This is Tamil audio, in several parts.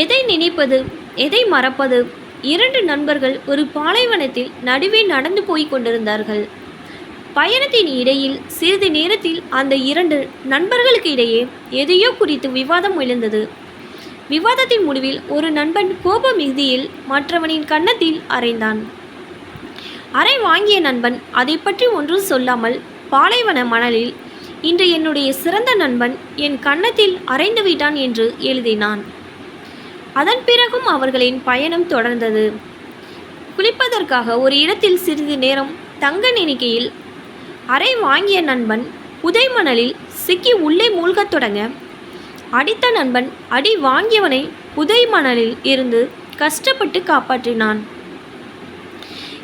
எதை நினைப்பது? எதை மறப்பது? இரண்டு நண்பர்கள் ஒரு பாலைவனத்தில் நடுவே நடந்து போய் கொண்டிருந்தார்கள். பயணத்தின் இடையில் சிறிது நேரத்தில் அந்த இரண்டு நண்பர்களுக்கு இடையே எதையோ குறித்து விவாதம் எழுந்தது. விவாதத்தின் முடிவில் ஒரு நண்பன் கோப மிகுதியில் மற்றவனின் கன்னத்தில் அறைந்தான். அறை வாங்கிய நண்பன் அதை பற்றி ஒன்றும் சொல்லாமல் பாலைவன மணலில் இன்று என்னுடைய சிறந்த நண்பன் என் கன்னத்தில் அறைந்து விட்டான் என்று எழுதினான். அதன் பிறகும் அவர்களின் பயணம் தொடர்ந்தது. குளிப்பதற்காக ஒரு இடத்தில் சிறிது நேரம் தங்க நினைக்கையில் அறை வாங்கிய நண்பன் புதை மணலில் சிக்கி உள்ளே மூழ்கத் தொடங்க அடித்த நண்பன் அடி வாங்கியவனை புதை மணலில் இருந்து கஷ்டப்பட்டு காப்பாற்றினான்.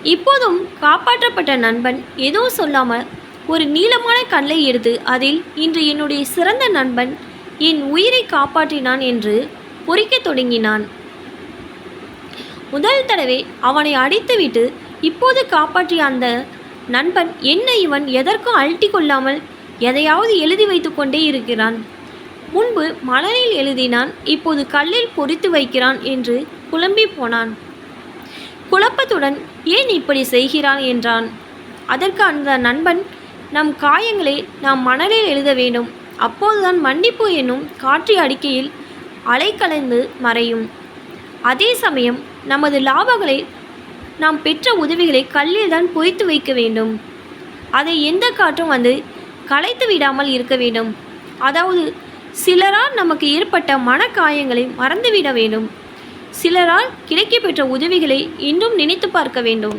இப்போதும் காப்பாற்றப்பட்ட நண்பன் எதுவும் சொல்லாமல் ஒரு நீளமான கல்லை எடுத்து அதில் இன்று என்னுடைய சிறந்த நண்பன் என் உயிரை காப்பாற்றினான் என்று பொறிக்கத் தொடங்கினான். முதல் தடவை அவனை அடித்துவிட்டு இப்போது காப்பாற்றிய அந்த நண்பன் என்ன இவன்? எதற்கும் அழட்டி கொள்ளாமல் எதையாவது எழுதி வைத்துக்கொண்டே இருக்கிறான். முன்பு மலரில் எழுதினான் இப்போது கல்லில் பொறித்து வைக்கிறான் என்று குழம்பி போனான். குழப்பத்துடன் ஏன் இப்படி செய்கிறான் என்றான். அதற்கு அந்த நண்பன் நம் காயங்களை நாம் மணலில் எழுத வேண்டும். அப்போதுதான் மன்னிப்பு என்னும் காற்று அடிக்கையில் அலைக்கலைந்து மறையும். அதே சமயம் நமது லாபங்களை நாம் பெற்ற உதவிகளை கல்லில் தான் பொய்த்து வைக்க வேண்டும். அதை எந்த காற்றும் வந்து களைத்து விடாமல் இருக்க வேண்டும். அதாவது சிலரால் நமக்கு ஏற்பட்ட மனக்காயங்களை மறந்துவிட வேண்டும். சிலரால் கிடைக்கப்பெற்ற உதவிகளை இன்றும் நினைத்து பார்க்க வேண்டும்.